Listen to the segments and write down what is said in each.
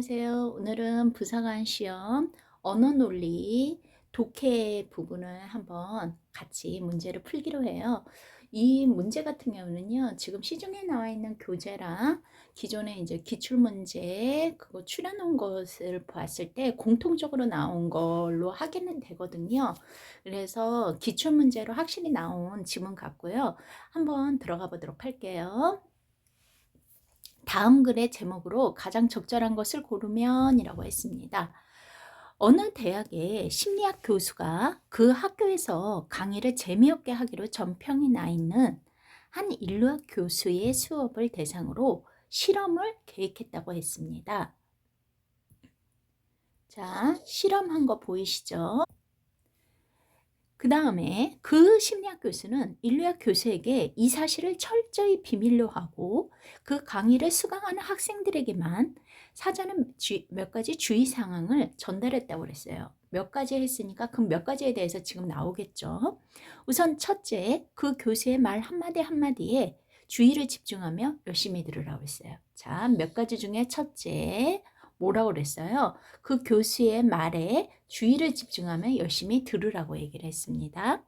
안녕하세요. 오늘은 부사관 시험 언어 논리 독해 부분을 한번 같이 문제를 풀기로 해요. 이 문제 같은 경우는요, 지금 시중에 나와 있는 교재랑 기존에 이제 기출문제 그거 출연한 것을 봤을 때 공통적으로 나온 걸로 하기는 되거든요. 그래서 기출문제로 확실히 나온 지문 같고요. 한번 들어가 보도록 할게요. 다음 글의 제목으로 가장 적절한 것을 고르면 이라고 했습니다. 어느 대학의 심리학 교수가 그 학교에서 강의를 재미없게 하기로 전평이 나 있는 한 인류학 교수의 수업을 대상으로 실험을 계획했다고 했습니다. 자, 실험한 거 보이시죠? 그 다음에 그 심리학 교수는 인류학 교수에게 이 사실을 철저히 비밀로 하고 그 강의를 수강하는 학생들에게만 사전에 몇 가지 주의 상황을 전달했다고 그랬어요. 몇 가지 했으니까 그 몇 가지에 대해서 지금 나오겠죠. 우선 첫째, 그 교수의 말 한마디 한마디에 주의를 집중하며 열심히 들으라고 했어요. 자, 몇 가지 중에 첫째, 뭐라고 그랬어요? 그 교수의 말에 주의를 집중하며 열심히 들으라고 얘기를 했습니다.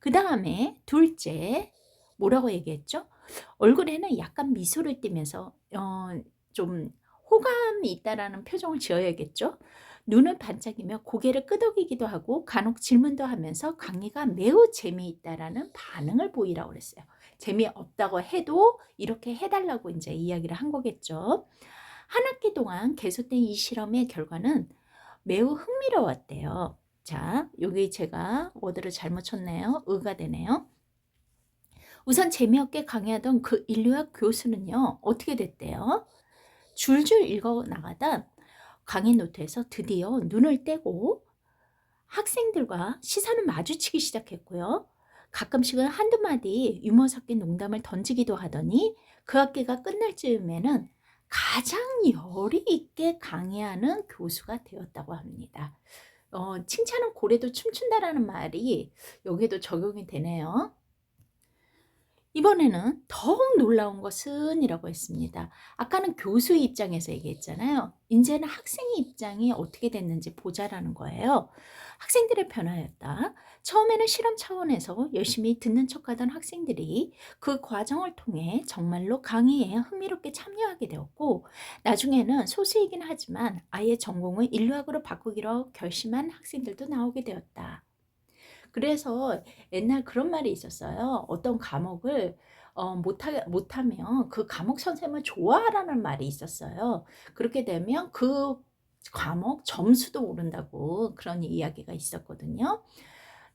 그 다음에 둘째, 뭐라고 얘기했죠? 얼굴에는 약간 미소를 띠면서 어, 좀 호감이 있다라는 표정을 지어야겠죠. 눈을 반짝이며 고개를 끄덕이기도 하고 간혹 질문도 하면서 강의가 매우 재미있다라는 반응을 보이라고 그랬어요. 재미없다고 해도 이렇게 해달라고 이제 이야기를 한 거겠죠. 한 학기 동안 계속된 이 실험의 결과는 매우 흥미로웠대요. 자, 여기 제가 워드를 잘못 쳤네요. 의가 되네요. 우선 재미없게 강의하던 그 인류학 교수는요, 어떻게 됐대요? 줄줄 읽어 나가다 강의 노트에서 드디어 눈을 떼고 학생들과 시선을 마주치기 시작했고요. 가끔씩은 한두 마디 유머 섞인 농담을 던지기도 하더니 그 학기가 끝날 즈음에는 가장 열이 있게 강의하는 교수가 되었다고 합니다. 어, 칭찬은 고래도 춤춘다라는 말이 여기도 적용이 되네요. 이번에는 더욱 놀라운 것은 이라고 했습니다. 아까는 교수 입장에서 얘기했잖아요. 이제는 학생의 입장이 어떻게 됐는지 보자라는 거예요. 학생들의 변화였다. 처음에는 실험 차원에서 열심히 듣는 척하던 학생들이 그 과정을 통해 정말로 강의에 흥미롭게 참여하게 되었고 나중에는 소수이긴 하지만 아예 전공을 인류학으로 바꾸기로 결심한 학생들도 나오게 되었다. 그래서 옛날 그런 말이 있었어요. 어떤 과목을 어, 못하, 못하면 그 과목 선생님을 좋아하라는 말이 있었어요. 그렇게 되면 그 과목 점수도 오른다고 그런 이야기가 있었거든요.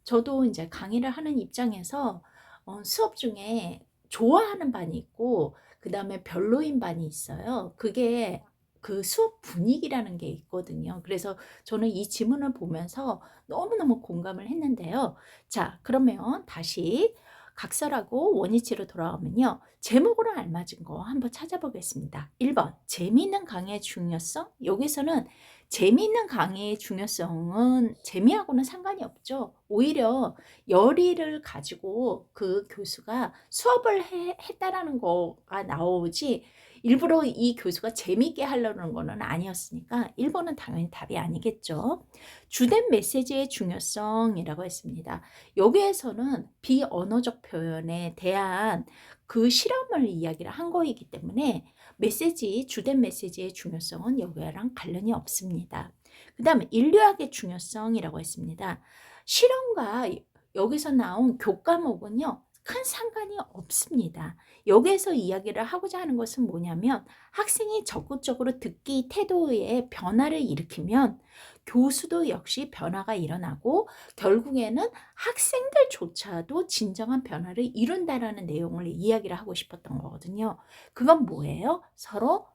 저도 이제 강의를 하는 입장에서 어, 수업 중에 좋아하는 반이 있고 그 다음에 별로인 반이 있어요. 그게 그 수업 분위기라는 게 있거든요. 그래서 저는 이 지문을 보면서 너무너무 공감을 했는데요. 자, 그러면 다시 각설하고 원위치로 돌아오면요. 제목으로 알맞은 거 한번 찾아보겠습니다. 1번, 재미있는 강의의 중요성. 여기서는 재미있는 강의의 중요성은 재미하고는 상관이 없죠. 오히려 열의를 가지고 그 교수가 수업을 해, 했다라는 거가 나오지 일부러 이 교수가 재미있게 하려는 거는 아니었으니까 1번은 당연히 답이 아니겠죠. 주된 메시지의 중요성이라고 했습니다. 여기에서는 비언어적 표현에 대한 그 실험을 이야기를 한 거이기 때문에 메시지, 주된 메시지의 중요성은 여기랑 관련이 없습니다. 그 다음에 인류학의 중요성이라고 했습니다. 실험과 여기서 나온 교과목은요, 큰 상관이 없습니다. 여기에서 이야기를 하고자 하는 것은 뭐냐면 학생이 적극적으로 듣기 태도에 변화를 일으키면 교수도 역시 변화가 일어나고 결국에는 학생들조차도 진정한 변화를 이룬다라는 내용을 이야기를 하고 싶었던 거거든요. 그건 뭐예요? 서로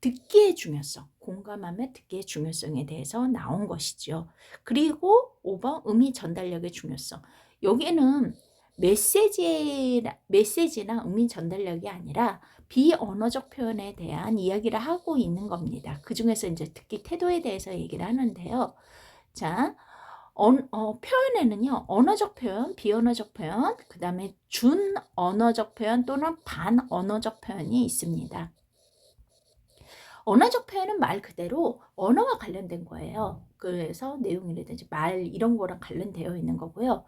듣기의 중요성, 공감하며 듣기의 중요성에 대해서 나온 것이죠. 그리고 5번 의미 전달력의 중요성. 여기는 메시지, 메시지나 의미 전달력이 아니라 비언어적 표현에 대한 이야기를 하고 있는 겁니다. 그 중에서 이제 특히 태도에 대해서 얘기를 하는데요. 자, 어, 어, 표현에는요, 언어적 표현, 비언어적 표현, 그 다음에 준언어적 표현 또는 반언어적 표현이 있습니다. 언어적 표현은 말 그대로 언어와 관련된 거예요. 그래서 내용이라든지 말 이런 거랑 관련되어 있는 거고요.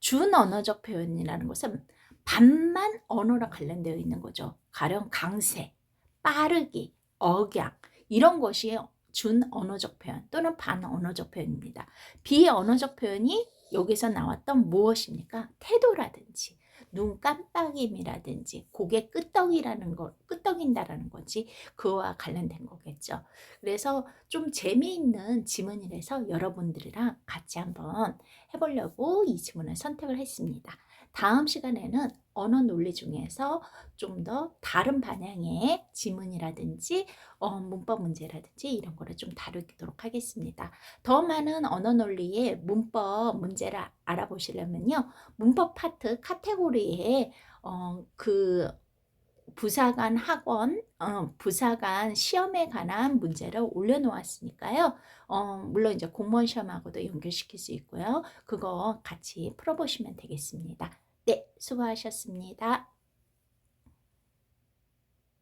준 언어적 표현이라는 것은 반만 언어랑 관련되어 있는 거죠. 가령 강세, 빠르기, 억양 이런 것이 준 언어적 표현 또는 반 언어적 표현입니다. 비언어적 표현이 여기서 나왔던 무엇입니까? 태도라든지 눈 깜빡임이라든지 고개 끄덕이라는 거 끄덕인다라는 거지 그와 관련된 거겠죠. 그래서 좀 재미있는 지문이라서 여러분들이랑 같이 한번 해보려고 이 지문을 선택을 했습니다. 다음 시간에는 언어 논리 중에서 좀 더 다른 방향의 지문이라든지 어, 문법 문제라든지 이런 거를 좀 다루도록 하겠습니다. 더 많은 언어 논리의 문법 문제를 알아보시려면요. 문법 파트 카테고리에 어, 그 부사관 학원, 어, 부사관 시험에 관한 문제를 올려놓았으니까요. 어, 물론 이제 공무원 시험하고도 연결시킬 수 있고요. 그거 같이 풀어보시면 되겠습니다. 네, 수고하셨습니다.